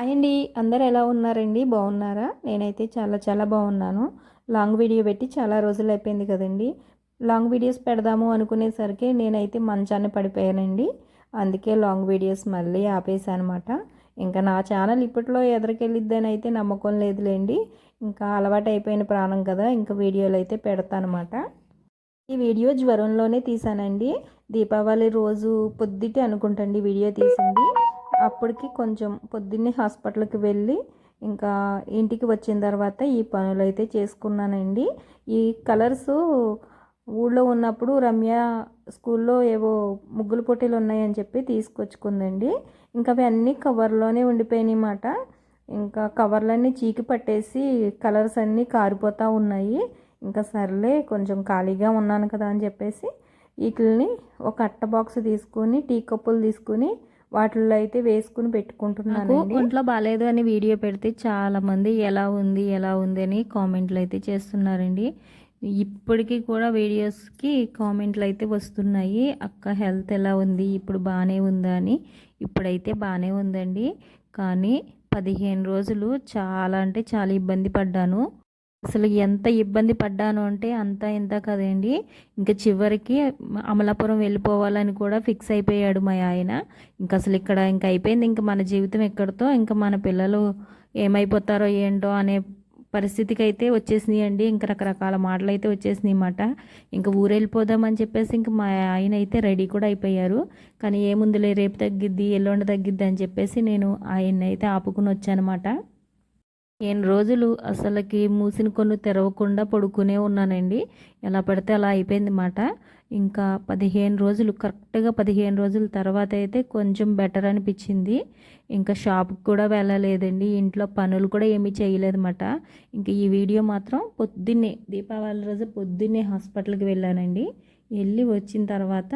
అండి అందరు ఎలా ఉన్నారండి? బాగున్నారా? నేనైతే చాలా చాలా బాగున్నాను. లాంగ్ వీడియో పెట్టి చాలా రోజులు అయిపోయింది కదండి. లాంగ్ వీడియోస్ పెడదాము అనుకునేసరికి నేనైతే మంచాన్ని పడిపోయానండి. అందుకే లాంగ్ వీడియోస్ మళ్ళీ ఆపేసాను అనమాట ఇంకా నా ఛానల్ ఇప్పట్లో ఎదరికెళ్ళిద్దని అయితే నమ్మకం లేదులేండి. ఇంకా అలవాటు అయిపోయిన ప్రాణం కదా ఇంకా వీడియోలు అయితే పెడతానమాట. ఈ వీడియో జ్వరంలోనే తీసానండి దీపావళి రోజు పొద్దుటే అనుకుంటండి వీడియో తీసింది. అప్పటికి కొంచెం పొద్దున్నే హాస్పిటల్కి వెళ్ళి ఇంకా ఇంటికి వచ్చిన తర్వాత ఈ పనులు అయితే చేసుకున్నానండి. ఈ కలర్స్ ఊళ్ళో ఉన్నప్పుడు రమ్య స్కూల్లో ఏవో ముగ్గులు పోటీలు ఉన్నాయని చెప్పి తీసుకొచ్చుకుందండి. ఇంకా అవి అన్నీ కవర్లోనే ఉండిపోయినాయి మాట ఇంకా కవర్లన్నీ చీకి పట్టేసి కలర్స్ అన్నీ కారిపోతూ ఉన్నాయి. ఇంకా సర్లే కొంచెం ఖాళీగా ఉన్నాను కదా అని చెప్పేసి వీటిని ఒక అట్ట బాక్స్ తీసుకుని టీ కప్పులు తీసుకుని వాటిల్లో అయితే వేసుకుని పెట్టుకుంటున్నాను ఒంట్లో బాగాలేదు అని వీడియో పెడితే చాలామంది ఎలా ఉంది ఎలా ఉంది అని కామెంట్లు అయితే చేస్తున్నారండి. ఇప్పటికీ కూడా వీడియోస్కి కామెంట్లు అయితే వస్తున్నాయి. అక్క హెల్త్ ఎలా ఉంది ఇప్పుడు బాగానే ఉందా అని. ఇప్పుడైతే బాగానే ఉందండి. కానీ పదిహేను రోజులు చాలా అంటే చాలా ఇబ్బంది పడ్డాను. అసలు ఎంత ఇబ్బంది పడ్డాను అంటే అంత ఇంత కదండి. ఇంకా చివరికి అమలాపురం వెళ్ళిపోవాలని కూడా ఫిక్స్ అయిపోయాడు మా ఆయన. ఇంకా అసలు ఇక్కడ ఇంకా అయిపోయింది. ఇంకా మన జీవితం ఎక్కడితో ఇంకా మన పిల్లలు ఏమైపోతారో ఏంటో అనే పరిస్థితికి అయితే వచ్చేసినాయి అండి ఇంకా రకరకాల మాటలు అయితే వచ్చేసినాయి అన్నమాట. ఇంకా ఊరు వెళ్ళిపోదామని చెప్పేసి ఇంకా మా ఆయన అయితే రెడీ కూడా అయిపోయారు. కానీ ఏముందిలే రేపు తగ్గిద్ది ఎల్లుండి తగ్గిద్ది అని చెప్పేసి నేను ఆయన అయితే ఆపుకుని వచ్చానమాట ఏను రోజులు అసలుకి మూసిన కొన్ను తెరవకుండా పడుకునే ఉన్నానండి. ఎలా పడితే అలా అయిపోయింది మాట. ఇంకా పదిహేను రోజులు కరెక్ట్గా పదిహేను రోజుల తర్వాత అయితే కొంచెం బెటర్ అనిపించింది. ఇంకా షాప్కి కూడా వెళ్ళలేదండి. ఇంట్లో పనులు కూడా ఏమీ చేయలేదన్నమాట ఇంకా ఈ వీడియో మాత్రం పొద్దున్నే దీపావళి రోజు పొద్దున్నే హాస్పిటల్కి వెళ్ళానండి. వెళ్ళి వచ్చిన తర్వాత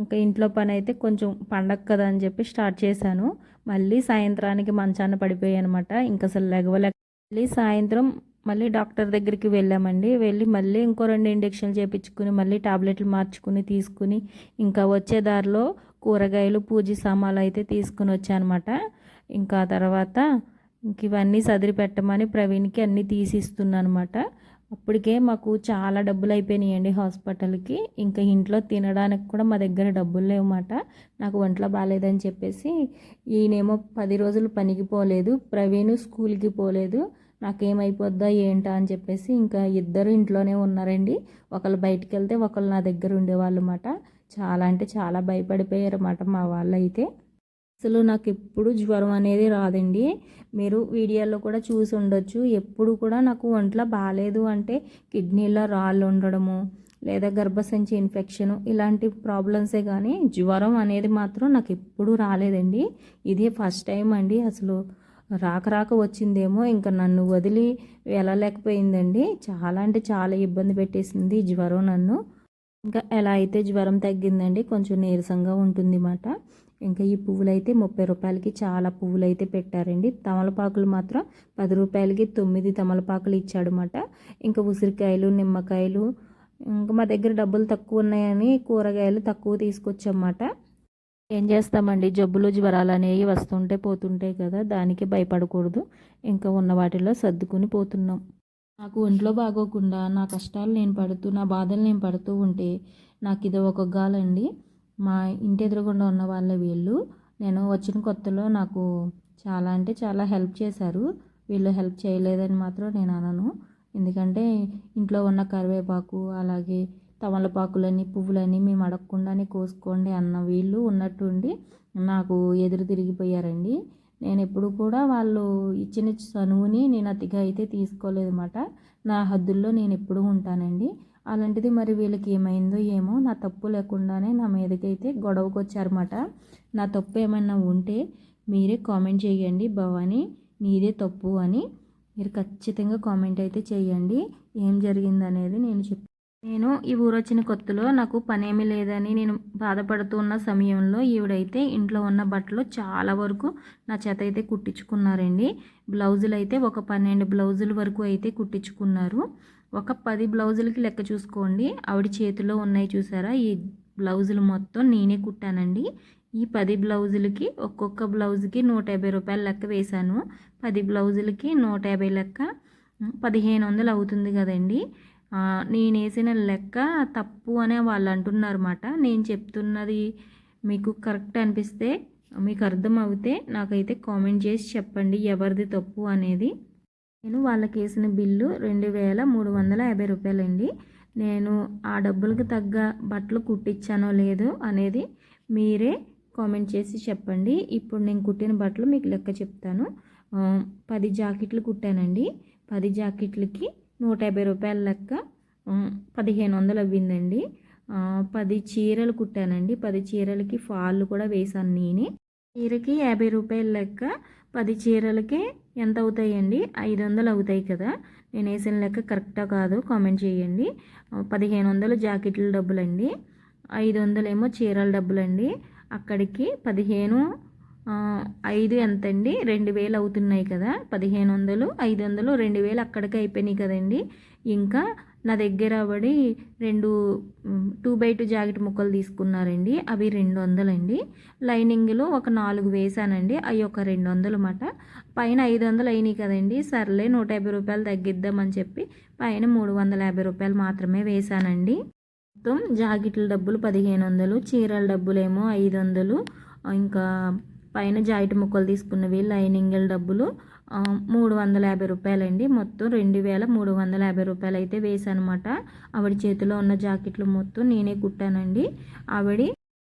ఇంకా ఇంట్లో పని అయితే కొంచెం పండగ కదా అని చెప్పి స్టార్ట్ చేశాను. మళ్ళీ సాయంత్రానికి మంచాన పడిపోయాయి అనమాట ఇంకా అసలు లెగవలేక మళ్ళీ సాయంత్రం మళ్ళీ డాక్టర్ దగ్గరికి వెళ్ళామండి. వెళ్ళి మళ్ళీ ఇంకో రెండు ఇంజక్షన్లు చేయించుకుని మళ్ళీ టాబ్లెట్లు మార్చుకుని తీసుకుని ఇంకా వచ్చే దారిలో కూరగాయలు పూజ సామాన్లు అయితే తీసుకుని వచ్చానమాట ఇంకా తర్వాత ఇంక ఇవన్నీ సదిరి పెట్టమని ప్రవీణ్కి అన్నీ తీసిస్తున్నానమాట అనమాట అప్పటికే మాకు చాలా డబ్బులు అయిపోయినాయండి హాస్పిటల్కి. ఇంకా ఇంట్లో తినడానికి కూడా మా దగ్గర డబ్బులు లేవన్నమాట నాకు ఒంట్లో బాగాలేదని చెప్పేసి ఈయనేమో పది రోజులు పనికి పోలేదు. ప్రవీణ్ స్కూల్కి పోలేదు. నాకేమైపోద్దా ఏంటా అని చెప్పేసి ఇంకా ఇద్దరు ఇంట్లోనే ఉన్నారండి. ఒకళ్ళు బయటికి వెళ్తే ఒకళ్ళు నా దగ్గర ఉండేవాళ్ళు అన్నమాట చాలా అంటే చాలా భయపడిపోయారు అన్నమాట మా వాళ్ళు అయితే అసలు నాకు ఎప్పుడు జ్వరం అనేది రాదండి. మీరు వీడియోలో కూడా చూసి ఉండొచ్చు. ఎప్పుడు కూడా నాకు ఒంట్లో బాగాలేదు అంటే కిడ్నీలో రాళ్ళు ఉండడము లేదా గర్భసంచి ఇన్ఫెక్షన్ ఇలాంటి ప్రాబ్లమ్సే కానీ జ్వరం అనేది మాత్రం నాకు ఎప్పుడూ రాలేదండి. ఇదే ఫస్ట్ టైం అండి. అసలు రాక రాక వచ్చిందేమో ఇంకా నన్ను వదిలి వెళ్ళలేకపోయిందండి. చాలా అంటే చాలా ఇబ్బంది పెట్టేసింది జ్వరం నన్ను. ఇంకా ఎలా అయితే జ్వరం తగ్గిందండి కొంచెం నీరసంగా ఉంటుంది అన్నమాట ఇంకా ఈ పువ్వులు అయితే ముప్పై రూపాయలకి చాలా పువ్వులు అయితే పెట్టారండి. తమలపాకులు మాత్రం పది రూపాయలకి తొమ్మిది తమలపాకులు ఇచ్చాడనమాట ఇంకా ఉసిరికాయలు నిమ్మకాయలు ఇంకా మా దగ్గర డబ్బులు తక్కువ ఉన్నాయని కూరగాయలు తక్కువ తీసుకొచ్చన్నమాట ఏం చేస్తామండి? జబ్బులు జ్వరాలు అనేవి వస్తుంటే పోతుంటాయి కదా దానికి భయపడకూడదు. ఇంకా ఉన్న వాటిలో సర్దుకుని పోతున్నాం. నాకు ఒంట్లో బాగోకుండా నా కష్టాలు నేను పడుతూ నా బాధలు నేను పడుతూ ఉంటే నాకు ఇది ఒక గాలండి. మా ఇంటి ఎదురుగుండా ఉన్న వాళ్ళ వీళ్ళు నేను వచ్చిన కొత్తలో నాకు చాలా అంటే చాలా హెల్ప్ చేశారు. వీళ్ళు హెల్ప్ చేయలేదని మాత్రం నేను అనను. ఎందుకంటే ఇంట్లో ఉన్న కరివేపాకు అలాగే తమలపాకులని పువ్వులని మేము అడగకుండానే కోసుకోండి అన్న వీళ్ళు ఉన్నట్టుండి నాకు ఎదురు తిరిగిపోయారండి. నేను ఎప్పుడు కూడా వాళ్ళు ఇచ్చిన చనువుని నేను అతిగా అయితే తీసుకోలేదన్నమాట. నా హద్దుల్లో నేను ఎప్పుడూ ఉంటానండి. అలాంటిది మరి వీళ్ళకి ఏమైందో ఏమో నా తప్పు లేకుండానే నా మీదకైతే గొడవకు వచ్చారన్నమాట నా తప్పు ఏమైనా ఉంటే మీరే కామెంట్ చేయండి భవానీ నీదే తప్పు అని. మీరు ఖచ్చితంగా కామెంట్ అయితే చేయండి. ఏం జరిగిందనేది నేను చెప్ నేను ఈ ఊరు వచ్చిన కొత్తలో నాకు పనేమీ లేదని నేను బాధపడుతున్న సమయంలో ఈవిడైతే ఇంట్లో ఉన్న బట్టలు చాలా వరకు నా చేత అయితే కుట్టించుకున్నారండి. బ్లౌజులు అయితే ఒక పన్నెండు బ్లౌజుల వరకు అయితే కుట్టించుకున్నారు. ఒక పది బ్లౌజులకి లెక్క చూసుకోండి. ఆవిడ చేతిలో ఉన్నాయి చూసారా? ఈ బ్లౌజులు మొత్తం నేనే కుట్టానండి. ఈ పది బ్లౌజులకి ఒక్కొక్క బ్లౌజ్కి నూట యాభై రూపాయల లెక్క వేశాను. పది బ్లౌజులకి నూట యాభై లెక్క పదిహేను వందలు అవుతుంది కదండి. నేను వేసిన లెక్క తప్పు అనే వాళ్ళు అంటున్నారన్నమాట నేను చెప్తున్నది మీకు కరెక్ట్ అనిపిస్తే మీకు అర్థం అవుతే నాకైతే కామెంట్ చేసి చెప్పండి ఎవరిది తప్పు అనేది. నేను వాళ్ళకి వేసిన బిల్లు రెండు వేల మూడు వందల యాభై రూపాయలండి. నేను ఆ డబ్బులకు తగ్గ బట్టలు కుట్టించానో లేదో అనేది మీరే కామెంట్ చేసి చెప్పండి. ఇప్పుడు నేను కుట్టిన బట్టలు మీకు లెక్క చెప్తాను. పది జాకెట్లు కుట్టానండి. పది జాకెట్లకి నూట యాభై రూపాయల లెక్క పదిహేను వందలు అవ్విందండి. పది చీరలు కుట్టానండి. పది చీరలకి ఫాల్ కూడా వేశాను నేనే. చీరకి యాభై రూపాయల లెక్క పది చీరలకి ఎంత అవుతాయండి? ఐదు వందలు అవుతాయి కదా. నేను వేసిన లెక్క కరెక్టా కాదు కామెంట్ చేయండి. పదిహేను వందలు జాకెట్ల డబ్బులండి. ఐదు వందలేమో చీరల డబ్బులండి. అక్కడికి పదిహేను ఐదు ఎంత అండి రెండు వేలు అవుతున్నాయి కదా. పదిహేను వందలు ఐదు వందలు రెండు వేలు అక్కడికి అయిపోయినాయి కదండి. ఇంకా నా దగ్గర పడి రెండు టూ బై టూ జాకెట్ ముక్కలు తీసుకున్నారండి. అవి రెండు వందలండి. లైనింగ్లో ఒక నాలుగు వేసానండి. అవి ఒక రెండు వందలు అన్నమాట. పైన ఐదు వందలు అయినాయి కదండి. సర్లే నూట యాభై రూపాయలు తగ్గిద్దామని చెప్పి పైన మూడు వందల యాభై రూపాయలు మాత్రమే వేసానండి. మొత్తం జాకెట్ల డబ్బులు పదిహేను వందలు చీరల డబ్బులేమో ఐదు వందలు ఇంకా పైన జాకెట్ ముక్కలు తీసుకున్నవి లైనింగ్ల డబ్బులు మూడు వందల యాభై రూపాయలండి. మొత్తం రెండు వేల మూడు వందల యాభై రూపాయలు అయితే వేసానమాట ఆవిడ చేతిలో ఉన్న జాకెట్లు మొత్తం నేనే కుట్టానండి. ఆవిడ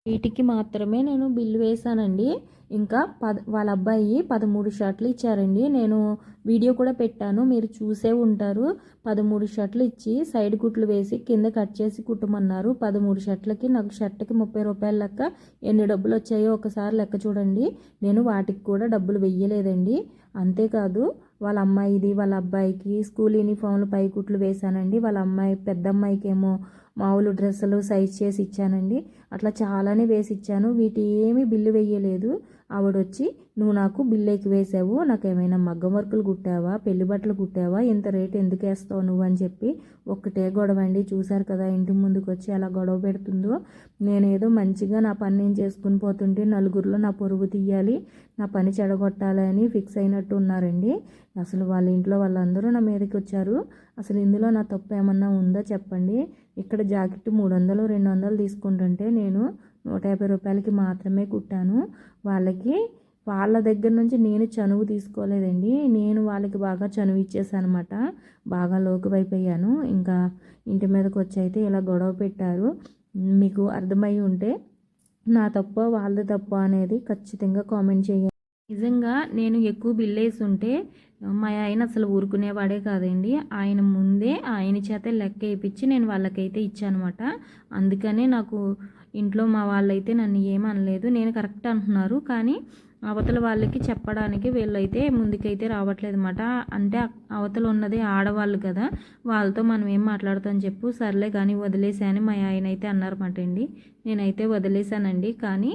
వీటికి మాత్రమే నేను బిల్లు వేశానండి. ఇంకా పద వాళ్ళ అబ్బాయి పదమూడు షర్ట్లు ఇచ్చారండి. నేను వీడియో కూడా పెట్టాను. మీరు చూసే ఉంటారు. పదమూడు షర్ట్లు ఇచ్చి సైడ్ కుట్లు వేసి కింద కట్ చేసి కుట్టమన్నారు. పదమూడు షర్ట్లకి నాకు షర్ట్కి ముప్పై రూపాయల లెక్క. ఎన్ని డబ్బులు వచ్చాయో ఒకసారి లెక్క చూడండి. నేను వాటికి కూడా డబ్బులు వెయ్యలేదండి. అంతేకాదు వాళ్ళ అమ్మాయిది వాళ్ళ అబ్బాయికి స్కూల్ యూనిఫామ్లు పై కుట్లు వేశానండి. వాళ్ళ అమ్మాయి పెద్ద అమ్మాయికి ఏమో మామూలు డ్రెస్సులు సైజ్ చేసి ఇచ్చానండి. అట్లా చాలానే వేసి ఇచ్చాను. వీటి ఏమీ బిల్లు వేయలేదు. ఆవిడ వచ్చి నువ్వు నాకు బిల్లు ఎక్కువ వేసావు నాకు ఏమైనా మగ్గం వర్కులు కుట్టావా పెళ్ళి బట్టలు కుట్టావా ఇంత రేటు ఎందుకు వేస్తావు నువ్వు? అని చెప్పి ఒక్కటే గొడవ అండి చూశారు కదా ఇంటి ముందుకు వచ్చి అలా గొడవ పెడుతుందో? నేనేదో మంచిగా నా పని నేను చేసుకుని పోతుంటే నలుగురిలో నా పొరుగు తీయాలి నా పని చెడగొట్టాలి అని ఫిక్స్ అయినట్టు ఉన్నారండి. అసలు వాళ్ళ ఇంట్లో వాళ్ళందరూ నా మీదకి వచ్చారు. అసలు ఇందులో నా తప్పు ఏమన్నా ఉందా చెప్పండి. ఇక్కడ జాకెట్ మూడు వందలు రెండు వందలు తీసుకుంటుంటే నేను నూట యాభై రూపాయలకి మాత్రమే కుట్టాను. వాళ్ళకి వాళ్ళ దగ్గర నుంచి నేను చనువు తీసుకోలేదండి. నేను వాళ్ళకి బాగా చనువు ఇచ్చేసాను అనమాట బాగా లోకువైపోయాను. ఇంకా ఇంటి మీదకి వచ్చి అయితే ఇలా గొడవ పెట్టారు. మీకు అర్థమై ఉంటే నా తప్ప వాళ్ళ తప్ప అనేది ఖచ్చితంగా కామెంట్ చేయండి. నిజంగా నేను ఎక్కువ బిల్ వేసి ఉంటే మా ఆయన అసలు ఊరుకునేవాడే కాదండి. ఆయన ముందే ఆయన చేత లెక్క వేయించి నేను వాళ్ళకైతే ఇచ్చానమాట. అందుకనే నాకు ఇంట్లో మా వాళ్ళైతే నన్ను ఏమనలేదు. నేను కరెక్ట్ అంటున్నారు. కానీ అవతల వాళ్ళకి చెప్పడానికి వీళ్ళైతే ముందుకైతే రావట్లేదు అనమాట అంటే అవతల ఉన్నది ఆడవాళ్ళు కదా వాళ్ళతో మనం ఏం మాట్లాడతాం చెప్పు. సర్లే కానీ వదిలేసాను మా ఆయన అయితే అన్నారన్నమాట అండి. నేనైతే వదిలేశానండి కానీ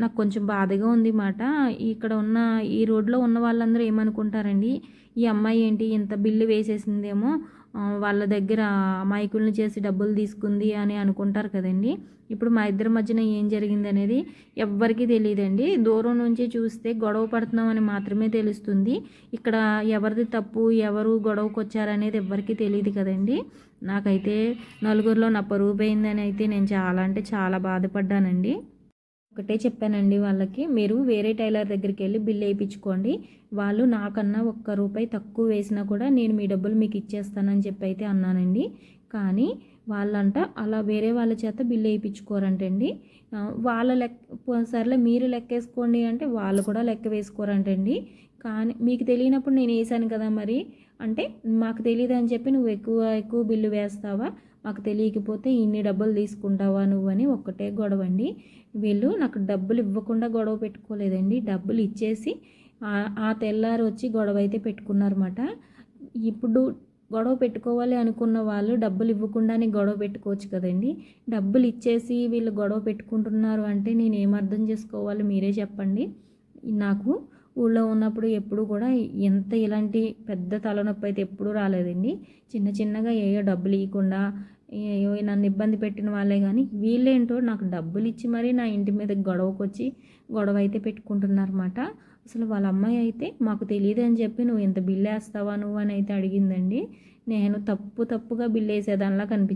నాకు కొంచెం బాధగా ఉంది మాట. ఇక్కడ ఉన్న ఈ రోడ్లో ఉన్న వాళ్ళందరూ ఏమనుకుంటారండి? ఈ అమ్మాయి ఏంటి? ఇంత బిల్లు వేసేసిందేమో. వాళ్ళ దగ్గర అమాయకుల్ని చేసి డబ్బులు తీసుకుంది అని అనుకుంటారు కదండి. ఇప్పుడు మా ఇద్దరి మధ్యన ఏం జరిగింది అనేది ఎవ్వరికీ తెలియదండి దూరం నుంచి చూస్తే గొడవ పడుతున్నామని మాత్రమే తెలుస్తుంది. ఇక్కడ ఎవరిది తప్పు ఎవరు గొడవకు వచ్చారనేది ఎవ్వరికీ తెలియదు కదండి. నాకైతే నలుగురిలో నా పరుగు పోయిందని అయితే నేను చాలా అంటే చాలా బాధపడ్డానండి. ఒకటే చెప్పానండి వాళ్ళకి మీరు వేరే టైలర్ దగ్గరికి వెళ్ళి బిల్ వేయించుకోండి. వాళ్ళు నాకన్నా ఒక్క రూపాయి తక్కువ వేసినా కూడా నేను మీ డబ్బులు మీకు ఇచ్చేస్తానని చెప్పి అయితే అన్నానండి. కానీ వాళ్ళంట అలా వేరే వాళ్ళ చేత బిల్లు వేయించుకోరంటండి. వాళ్ళ లెక్క సర్లే మీరు లెక్క వేసుకోండి అంటే వాళ్ళు కూడా లెక్క వేసుకోరంటండి. కానీ మీకు తెలియనప్పుడు నేను వేసాను కదా మరి. అంటే మాకు తెలియదు అని చెప్పి నువ్వు ఎక్కువ ఎక్కువ బిల్లు వేస్తావా? మాకు తెలియకపోతే ఇన్ని డబ్బులు తీసుకుంటావా నువ్వు అని ఒక్కటే గొడవ అండి వీళ్ళు నాకు డబ్బులు ఇవ్వకుండా గొడవ పెట్టుకోలేదండి. డబ్బులు ఇచ్చేసి ఆ- తెల్లారు తెల్లారి వచ్చి గొడవ అయితే పెట్టుకున్నారన్నమాట. ఇప్పుడు గొడవ పెట్టుకోవాలి అనుకున్న వాళ్ళు డబ్బులు ఇవ్వకుండానే గొడవ పెట్టుకోవచ్చు కదండి. డబ్బులు ఇచ్చేసి వీళ్ళు గొడవ పెట్టుకుంటున్నారు అంటే నేను ఏం అర్థం చేసుకోవాలి మీరే చెప్పండి. నాకు ఊళ్ళో ఉన్నప్పుడు ఎప్పుడు కూడా ఎంత ఇలాంటి పెద్ద తలనొప్పి అయితే ఎప్పుడూ రాలేదండి. చిన్న చిన్నగా ఏయో డబ్బులు ఇవ్వకుండా ఏయో నన్ను ఇబ్బంది పెట్టిన వాళ్ళే కానీ వీళ్ళేంటో నాకు డబ్బులు ఇచ్చి మరీ నా ఇంటి మీద గొడవకు వచ్చి గొడవ అయితే పెట్టుకుంటున్నారన్నమాట. అసలు వాళ్ళ అమ్మాయి అయితే మాకు తెలియదు అని చెప్పి నువ్వు ఇంత బిల్లు వేస్తావా నువ్వు? అని అయితే అడిగిందండి. నేను తప్పు తప్పుగా బిల్లు వేసేదానిలా కనిపించింది